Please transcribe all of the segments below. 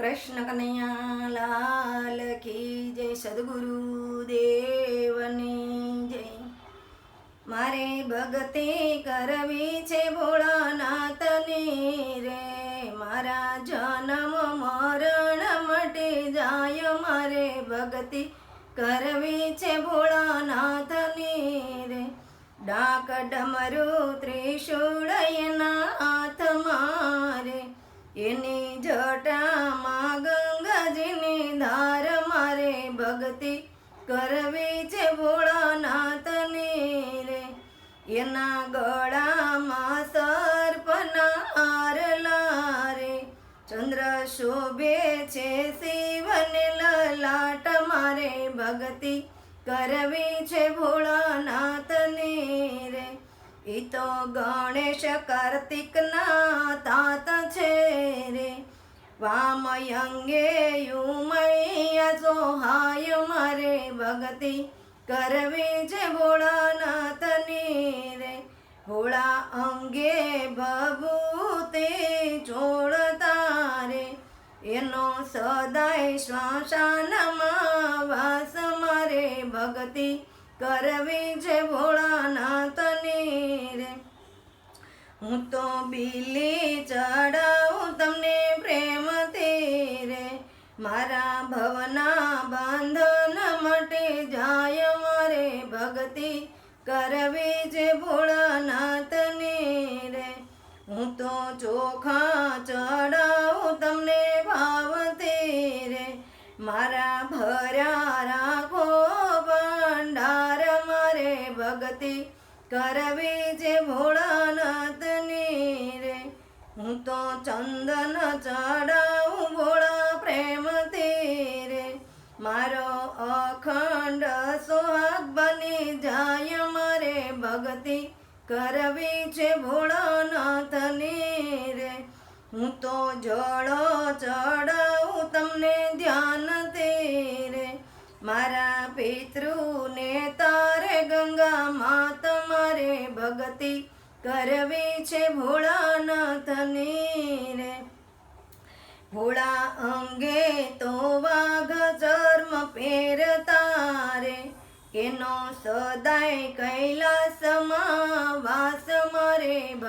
કૃષ્ણ કનૈયા લાલ કી જય સદગુરુ દેવની જય. મારે ભગતે કરવી છે ભોળાનાથની રે. મારા જન્મ મરણ માટે જાય મારે ભગતી કરવી છે ભોળાનાથની રે. ડાક ડમરો ત્રિશુળ એના હાથ મારે એની ધાર મારે ભક્તિ કરવી છે ભોળાનાથને રે. એના ગળામાં સર્પના હારલા રે ચંદ્ર શોભે છે શિવને લલાટ મારે ભક્તિ કરવી છે ભોળાનાથને રે. એ તો ગણેશ કાર્તિકના વામયંગે યુમૈયા સોહાય મારે ભક્તિ કરવી છે ભોળાનાથની રે ભોળા અંગે ભભૂતે છોડતા રે એનો સદાય શ્વાસાનમાં વાસ મારે ભક્તિ કરવી છે ભોળાનાથની રે હું તો બિલી ચડાવું જાય મારે ભક્તિ કરવી છે ભોળાનાથને રે. હું તો ચોખા ચડાવું તમને ભાવતે રે. મારા ભર્યા રાખો ભંડાર મારે ભક્તિ કરવી છે ભોળાનાથની રે. હું તો ચંદન ચડાવું ભક્તિ કરવી છે ભોળાનાથને રે. હું તો જળો ચડાવું તમને ધ્યાન તે રે. મારા પિતૃને તારે ગંગા મા તમારે ભક્તિ કરવી છે ભોળાનાથને રે. ભોળા અંગે તો વાઘ ચર્મ પહેરતા રે. એનો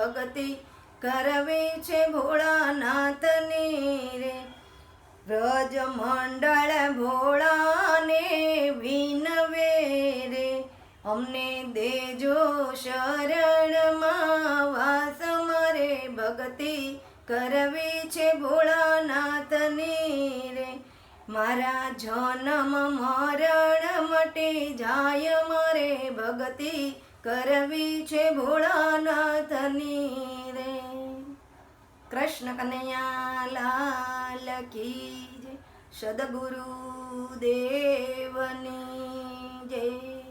ભક્તિ કરવી છે ભોળાનાથની રે. વ્રજ મંડળ ભોળાને વિનવે રે. અમને દેજો શરણમાં વાસ મારે ભગતિ કરવી છે ભોળાનાથની રે. મારા જન્મ મરણ મટી જાય મારે ભક્તિ કરવી છે ભોળાનાથની રે. કૃષ્ણ કનૈયા લાલ કી જય. સદગુરુ દેવની જય.